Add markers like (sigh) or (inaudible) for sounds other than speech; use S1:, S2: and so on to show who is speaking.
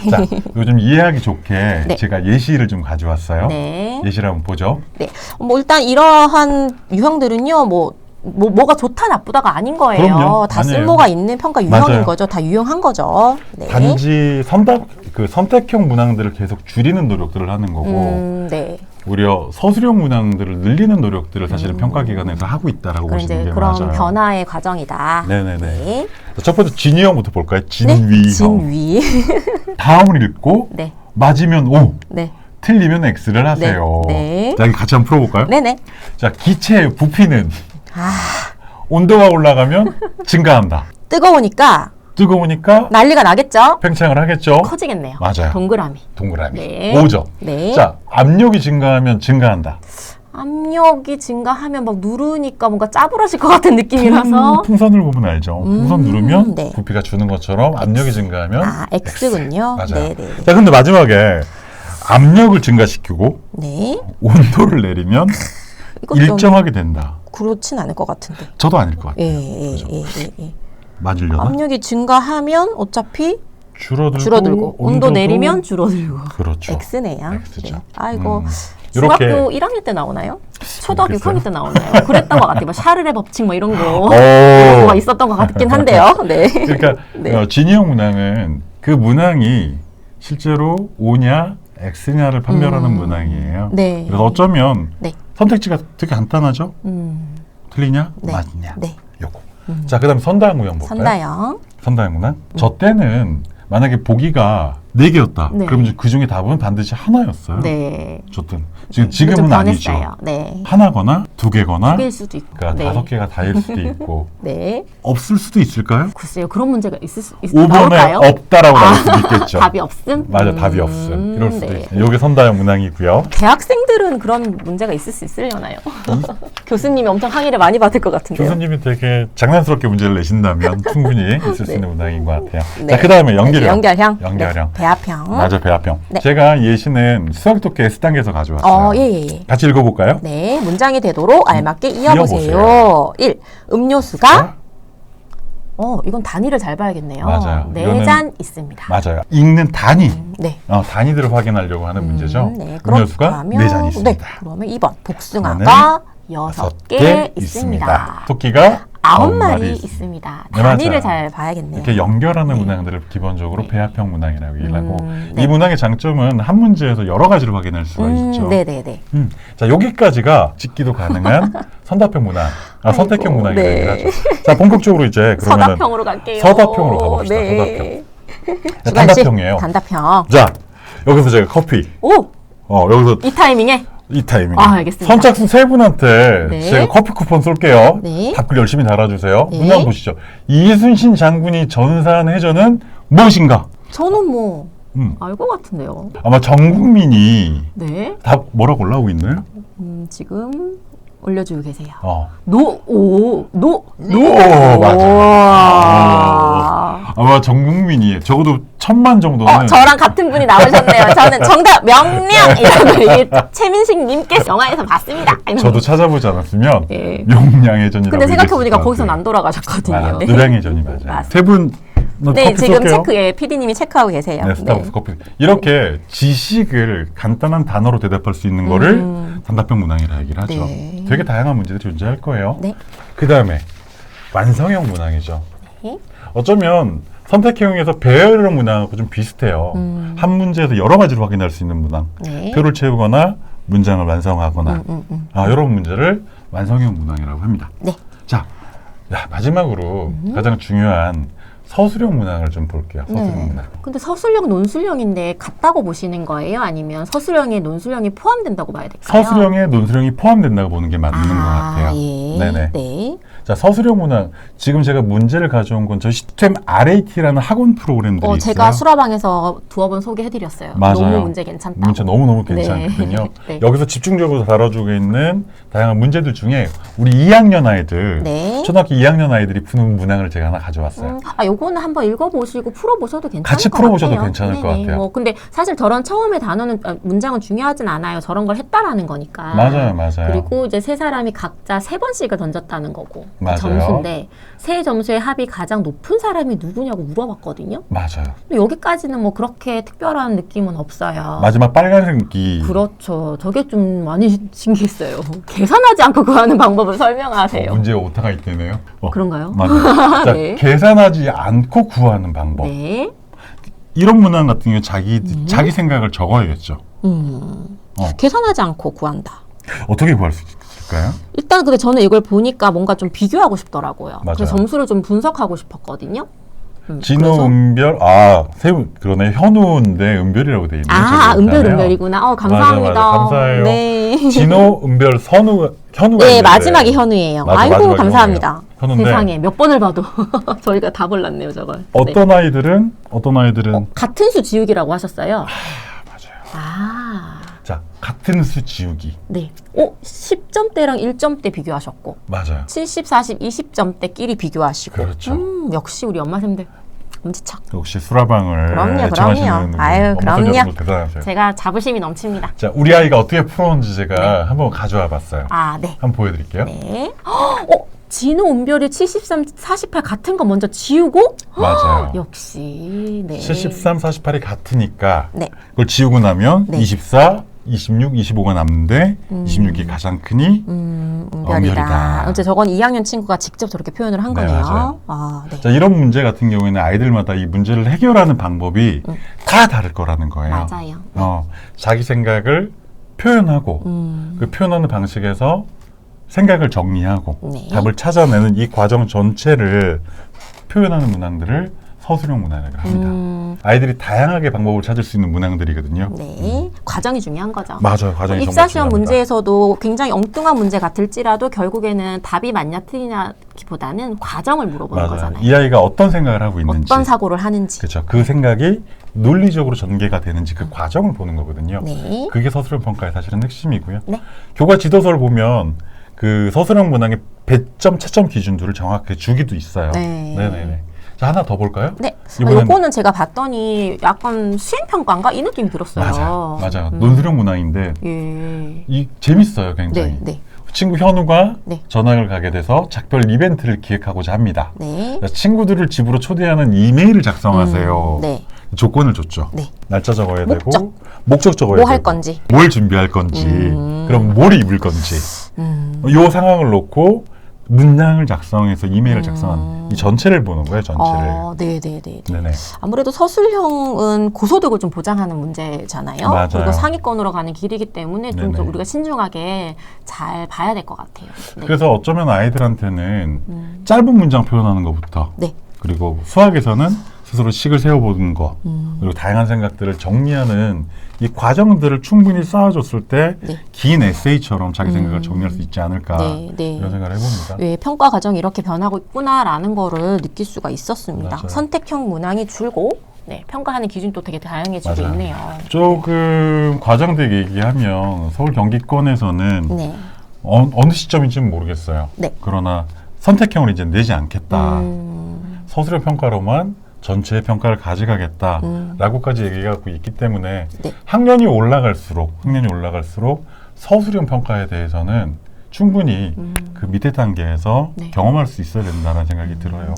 S1: (laughs) 자, 요즘 이해하기 좋게
S2: 네.
S1: 제가 예시를 좀 가져왔어요.
S2: 네.
S1: 예시를 한번 보죠.
S2: 네. 뭐 일단 이러한 유형들은요, 뭐, 뭐 뭐가 좋다 나쁘다가 아닌 거예요.
S1: 그럼요.
S2: 다
S1: 아니에요.
S2: 쓸모가 있는 평가 유형인
S1: 맞아요.
S2: 거죠. 다 유용한 거죠. 네.
S1: 단지 선택 그 선택형 문항들을 계속 줄이는 노력들을 하는 거고
S2: 음, 네.
S1: 오히려 서술형 문항들을 늘리는 노력들을 사실은 평가 기관에서 하고 있다라고
S2: 그럼
S1: 보시는
S2: 이제
S1: 게
S2: 그런
S1: 맞아요.
S2: 변화의 과정이다.
S1: 네네네.
S2: 네.
S1: 첫 번째 진위형부터 볼까요?
S2: 네.
S1: 진위형.
S2: 진위. (laughs)
S1: 다음을 읽고
S2: 네.
S1: 맞으면 O,
S2: 네.
S1: 틀리면 X를 하세요.
S2: 네.
S1: 자, 여기 같이 한번 풀어볼까요?
S2: 네네.
S1: 자, 기체의 부피는
S2: 아,
S1: 온도가 올라가면 (laughs) 증가한다.
S2: 뜨거우니까
S1: 뜨거우니까
S2: 난리가 나겠죠?
S1: 팽창을 하겠죠.
S2: 커지겠네요.
S1: 맞아요.
S2: 동그라미.
S1: 동그라미.
S2: 네.
S1: 5죠.
S2: 네.
S1: 자, 압력이 증가하면 증가한다.
S2: 압력이 증가하면 막 누르니까 뭔가 짜부러질 것 같은 느낌이라서.
S1: 풍선을 보면 알죠. 풍선
S2: 음,
S1: 누르면
S2: 네.
S1: 부피가 주는 것처럼 압력이 증가하면
S2: 아, X군요.
S1: 맞아요.
S2: 네네.
S1: 자, 근데 마지막에 압력을 증가시키고
S2: 네.
S1: 온도를 내리면 일정하게 된다.
S2: 그렇진 않을 것 같은데.
S1: 저도 아닐 것 같아요.
S2: 예, 예,
S1: 그죠?
S2: 예, 예, 예.
S1: 맞으려나?
S2: 압력이 증가하면 어차피
S1: 줄어들고,
S2: 줄어들고 온도 내리면 줄어들고.
S1: 그렇죠.
S2: X네요.
S1: X죠.
S2: 네. 아이고
S1: 음.
S2: 중학교
S1: 이렇게
S2: 1학년 때 나오나요? 초등학교
S1: 모르겠어요.
S2: 6학년 때 나오나요? 그랬던 것 같아요. 뭐 샤를의 법칙 뭐 이런 거
S1: 오.
S2: 뭐가 있었던 것 같긴 한데요. (laughs) 네.
S1: 그러니까
S2: 네.
S1: 어, 진이형 문항은 그 문항이 실제로 O냐 X냐를 판별하는
S2: 음.
S1: 문항이에요.
S2: 네.
S1: 그래서 어쩌면
S2: 네.
S1: 선택지가 되게 간단하죠.
S2: 음.
S1: 틀리냐,
S2: 네.
S1: 맞냐,
S2: 네.
S1: 요거. 자, 그다음 에 선다형 문항 볼까요?
S2: 선다형.
S1: 선다형 문항. 저 때는 만약에 보기가 네 개였다.
S2: 네.
S1: 그럼 그 중에 답은 반드시 하나였어요.
S2: 네.
S1: 저땐 지금
S2: 좀
S1: 지금은 아니죠.
S2: 네.
S1: 하나거나 두 개거나
S2: 두 개일 수도 있고.
S1: 그러니까
S2: 네.
S1: 다섯 개가 다일 수도 있고 (laughs)
S2: 네.
S1: 없을 수도 있을까요?
S2: 글쎄요. 그런 문제가 있을 수 있,
S1: 5번에
S2: 나올까요?
S1: 없다라고
S2: 아,
S1: 나올 수도 있겠죠. (laughs)
S2: 답이 없음?
S1: 맞아,
S2: 음,
S1: 답이 없음. 이럴 수도
S2: 네.
S1: 있어요. 요게 선다형 문항이고요.
S2: 대학생들은 그런 문제가 있을 수 있으려나요? (laughs) 교수님이 엄청 항의를 많이 받을 것 같은데요.
S1: 교수님이 되게 장난스럽게 문제를 내신다면 충분히 있을 수 있는 문항인 것 같아요.
S2: 네.
S1: 자, 그 다음에 연결형.
S2: 연결형.
S1: 연결형.
S2: 네. 배합형.
S1: 맞아, 배합형.
S2: 네.
S1: 제가 예시는 수학 독해 S단계에서 가져왔어요.
S2: 어, 예, 예, 예.
S1: 같이 읽어볼까요?
S2: 네, 문장이 되도록 알맞게 이어보세요.
S1: 이어보세요.
S2: 1. 음료수가
S1: 자,
S2: 어, 이건 단위를 잘 봐야겠네요.
S1: 맞아요.
S2: 네
S1: 이거는-
S2: 잔 있습니다.
S1: 맞아요. 읽는 단위.
S2: 네.
S1: 어, 단위들을 확인하려고 하는 문제죠.
S2: 음, 네.
S1: 음료수가
S2: 그렇다면
S1: 네잔 있습니다.
S2: 네. 그러면 2번. 복숭아가 여섯 개 있습니다.
S1: 토끼가
S2: 아홉 마리
S1: 있습니다. 네,
S2: 단위를
S1: 맞아요.
S2: 잘 봐야겠네요.
S1: 이렇게 연결하는 문항들을 기본적으로 배합형 문항이라고 얘기를 하고
S2: 음,
S1: 이
S2: 네.
S1: 문항의 장점은 한 문제에서 여러 가지를 확인할 수가 있죠.
S2: 음, 네네네.
S1: 음, 자 여기까지가 찍기도 가능한 (laughs) 선답형 문항, 아, 선택형 문항이라고
S2: 네.
S1: 얘기를 하죠. 자 본격적으로 이제 (laughs) 그러면은
S2: 서답형으로 갈게요.
S1: 서답형으로 가봅시다,
S2: 네. 씨,
S1: 단답형이에요.
S2: 단답형.
S1: 자 여기서 제가 커피,
S2: 오!
S1: 어 여기서
S2: 이 타이밍에
S1: 이 타이밍.
S2: 아, 알겠습니다.
S1: 선착순 세 분한테
S2: 네.
S1: 제가 커피 쿠폰 쏠게요.
S2: 네.
S1: 답글 열심히 달아주세요.
S2: 네.
S1: 문항 보시죠. 이순신 장군이 전사한 해전은 무엇인가?
S2: 저는 뭐
S1: 음,
S2: 알 것 같은데요.
S1: 아마 전 국민이
S2: 네.
S1: 답 뭐라고 올라오고 있나요?
S2: 음, 지금 올려주고 계세요.
S1: 어.
S2: 노, 오, 노. 와.
S1: 아마 전 국민이 적어도 천만 정도는
S2: 어, 저랑 같은 분이 나오셨네요. 저는 정답 명량이라고 (laughs) 이게 최민식 님께 영화에서 봤습니다.
S1: 저도 찾아보지 않았으면
S2: 예.
S1: 용량해전이라고
S2: 근데 생각해보니까
S1: 얘기했을 것
S2: 거기선
S1: 같아요.
S2: 안 돌아가셨거든요.
S1: 맞아요.
S2: 네.
S1: 노량해전이 맞아요.
S2: 맞습니다.
S1: 세분
S2: 네, 지금
S1: 쏠게요.
S2: 체크에 PD님이 체크하고 계세요.
S1: 네, 스타벅스 커피. 이렇게 지식을 간단한 단어로 대답할 수 있는 거를
S2: 음.
S1: 단답형 문항이라 얘기를 하죠.
S2: 네.
S1: 되게 다양한 문제들이 존재할 거예요.
S2: 네.
S1: 그 다음에 완성형 문항이죠.
S2: 네.
S1: 어쩌면 선택형에서 배열형 문항하고 좀 비슷해요.
S2: 음.
S1: 한 문제에서 여러 가지를 확인할 수 있는 문항.
S2: 네.
S1: 표를 채우거나 문장을 완성하거나
S2: 음, 음, 음.
S1: 아, 이런 문제를 완성형 문항이라고 합니다.
S2: 네.
S1: 자, 야, 마지막으로 가장 중요한 서술형 문항을 좀 볼게요. 서술형
S2: 네.
S1: 문항.
S2: 근데 서술형, 논술형인데 같다고 보시는 거예요? 아니면 서술형에 논술형이 포함된다고 봐야 될까요?
S1: 서술형에 논술형이 포함된다고 보는 게 맞는 것 같아요.
S2: 예.
S1: 네네.
S2: 네.
S1: 자, 서술형 문항. 지금 제가 문제를 가져온 건 저희 시스템 RAT라는 학원 프로그램들이
S2: 어,
S1: 있어요.
S2: 제가 수라방에서 두어 번 소개해드렸어요.
S1: 맞아요.
S2: 너무 문제 괜찮다.
S1: 문제 너무너무
S2: 네.
S1: 괜찮거든요. (laughs)
S2: 네.
S1: 여기서 집중적으로 다뤄주고 있는 다양한 문제들 중에 우리 2학년 아이들,
S2: 네.
S1: 초등학교 2학년 아이들이 푸는 문항을 제가 하나 가져왔어요.
S2: 음, 아, 요거는 한번 읽어보시고 풀어보셔도 괜찮을
S1: 같이
S2: 것
S1: 풀어보셔도
S2: 같아요.
S1: 괜찮을 것 같아요.
S2: 뭐 근데 사실 저런 처음에 단어는 아, 문장은 중요하진 않아요. 저런 걸 했다라는 거니까.
S1: 맞아요, 맞아요.
S2: 그리고 이제 세 사람이 각자 세 번씩을 던졌다는 거고.
S1: 맞아요.
S2: 점수인데 세 점수의 합이 가장 높은 사람이 누구냐고 물어봤거든요.
S1: 맞아요.
S2: 근데 여기까지는 뭐 그렇게 특별한 느낌은 없어요.
S1: 마지막 빨간색이
S2: 그렇죠. 저게 좀 많이 신기했어요. (laughs) 계산하지 않고 구하는 방법을 설명하세요.
S1: 어, 문제에 오타가 있다네요. 어,
S2: 그런가요?
S1: 맞아요. 자, (laughs)
S2: 네.
S1: 계산하지 않고 구하는 방법.
S2: 네.
S1: 이런 문항 같은 경우 자기 자기 생각을 적어야겠죠.
S2: 음.
S1: 어.
S2: 계산하지 않고 구한다.
S1: 어떻게 구할 수 있을까 요?
S2: 일단 근데 저는 이걸 보니까 뭔가 좀 비교하고 싶더라고요.
S1: 맞아요.
S2: 그래서 점수를 좀 분석하고 싶었거든요. 음,
S1: 진호,
S2: 그래서-
S1: 은별, 아, 세 분, 그러네. 현우인데 은별이라고 돼 있네요.
S2: 아,
S1: 저기
S2: 은별
S1: 있잖아요.
S2: 은별이구나. 어, 감사합니다.
S1: 맞아, 맞아. 감사해요.
S2: 네.
S1: 진호, 은별, 선우, 현우가
S2: 네,
S1: 있는데.
S2: 마지막이 현우예요.
S1: 맞아,
S2: 아이고,
S1: 마지막이
S2: 감사합니다.
S1: 현우예요. 현우인데
S2: 세상에 몇 번을 봐도 (laughs) 저희가 다 몰랐네요, 저걸. 네.
S1: 어떤 아이들은 어떤 아이들은
S2: 어, 같은 수 지우기라고 하셨어요.
S1: 자, 같은 수 지우기.
S2: 네. 어, 10점대랑 1점대 비교하셨고,
S1: 맞아요.
S2: 70, 40, 20점대끼리 비교하시고.
S1: 그렇죠.
S2: 음, 역시 우리 엄마 쌤들 엄지척.
S1: 역시 수라방을
S2: 그럼요,
S1: 애청하시는
S2: 아유,
S1: 엄마
S2: 그럼요.
S1: 대단하세요.
S2: 제가 자부심이 넘칩니다.
S1: 자, 우리 아이가 어떻게 풀었는지 제가 한번 가져와 봤어요.
S2: 아, 네.
S1: 한번 보여드릴게요.
S2: 네. 어, 진호, 은별이 73, 48 같은 거 먼저 지우고?
S1: 맞아요.
S2: 역시, 네.
S1: 73, 48이 같으니까
S2: 네.
S1: 그걸 지우고 나면
S2: 네.
S1: 24, 26, 25가 남는데 26이 가장 크니
S2: 음,
S1: 은별이다.
S2: 은별이다. 어째 저건 2학년 친구가 직접 저렇게 표현을 한
S1: 네,
S2: 거네요.
S1: 맞아요.
S2: 아, 네.
S1: 자, 이런 문제 같은 경우에는 아이들마다 이 문제를 해결하는 방법이 다 다를 거라는 거예요.
S2: 음. 맞아요.
S1: 어, 자기 생각을 표현하고
S2: 음,
S1: 그 표현하는 방식에서 생각을 정리하고
S2: 네.
S1: 답을 찾아내는 이 과정 전체를 표현하는 문항들을 서술형 문항이라고 합니다.
S2: 음,
S1: 아이들이 다양하게 방법을 찾을 수 있는 문항들이거든요.
S2: 네. 과정이 중요한 거죠.
S1: 맞아요. 과정이 정말
S2: 입사 시험
S1: 중요합니다.
S2: 문제에서도 굉장히 엉뚱한 문제 같을지라도 결국에는 답이 맞냐 틀리냐기보다는 과정을 물어보는
S1: 맞아요.
S2: 거잖아요.
S1: 이 아이가 어떤 생각을 하고 있는지
S2: 어떤 사고를 하는지.
S1: 그렇죠. 그 생각이 논리적으로 전개가 되는지 그 과정을 보는 거거든요.
S2: 네.
S1: 그게 서술형 평가의 사실은 핵심이고요.
S2: 네.
S1: 교과 지도서를 보면 그 서술형 문항의 배점, 채점 기준들을 정확하게 주기도 있어요.
S2: 네.
S1: 네네네. 자 하나 더 볼까요?
S2: 네.
S1: 이번엔-
S2: 요거는 제가 봤더니 약간 수행평가인가? 이 느낌이 들었어요.
S1: 맞아요. 맞아요.
S2: 음.
S1: 논술형 문항인데
S2: 예.
S1: 이 재밌어요, 굉장히.
S2: 네, 네,
S1: 친구 현우가
S2: 네.
S1: 전학을 가게 돼서 작별 이벤트를 기획하고자 합니다.
S2: 네.
S1: 그래서 친구들을 집으로 초대하는 이메일을 작성하세요.
S2: 음, 네.
S1: 조건을 줬죠.
S2: 네.
S1: 날짜 적어야. 되고 목적 적어야
S2: 뭐
S1: 되고
S2: 할 건지.
S1: 뭘 준비할 건지
S2: 음.
S1: 그럼 뭘 입을 건지
S2: 음.
S1: 요 상황을 놓고 문장을 작성해서 이메일을 작성하는 이 전체를 보는 거예요 전체를
S2: 어, 네, 네, 네. 네.
S1: 네네
S2: 아무래도 서술형은 고소득을 좀 보장하는 문제잖아요.
S1: 맞아요.
S2: 그리고 상위권으로 가는 길이기 때문에 좀더
S1: 네네.
S2: 우리가 신중하게 잘 봐야 될 것 같아요. 네.
S1: 그래서 어쩌면 아이들한테는
S2: 음.
S1: 짧은 문장 표현하는 것부터
S2: 네.
S1: 그리고 수학에서는 스스로 식을 세워보는 거
S2: 음.
S1: 그리고 다양한 생각들을 정리하는 이 과정들을 충분히 쌓아줬을 때
S2: 네.
S1: 긴 에세이처럼 자기 생각을
S2: 음.
S1: 정리할 수 있지 않을까
S2: 네, 네.
S1: 이런 생각을 해봅니다.
S2: 왜 평가 과정이 이렇게 변하고 있구나라는 거를 느낄 수가 있었습니다.
S1: 맞아요.
S2: 선택형 문항이 줄고 네, 평가하는 기준도 되게 다양해지고
S1: 맞아요.
S2: 있네요.
S1: 조금 과장되게 얘기하면 서울 경기권에서는
S2: 네.
S1: 어, 어느 시점인지는 모르겠어요.
S2: 네.
S1: 그러나 선택형을 이제 내지 않겠다.
S2: 음,
S1: 서술형 평가로만 전체의 평가를 가져가겠다라고까지 얘기하고 있기 때문에
S2: 네.
S1: 학년이 올라갈수록 학년이 올라갈수록 서술형 평가에 대해서는 충분히 그 밑에 단계에서
S2: 네.
S1: 경험할 수 있어야 된다는 생각이 들어요.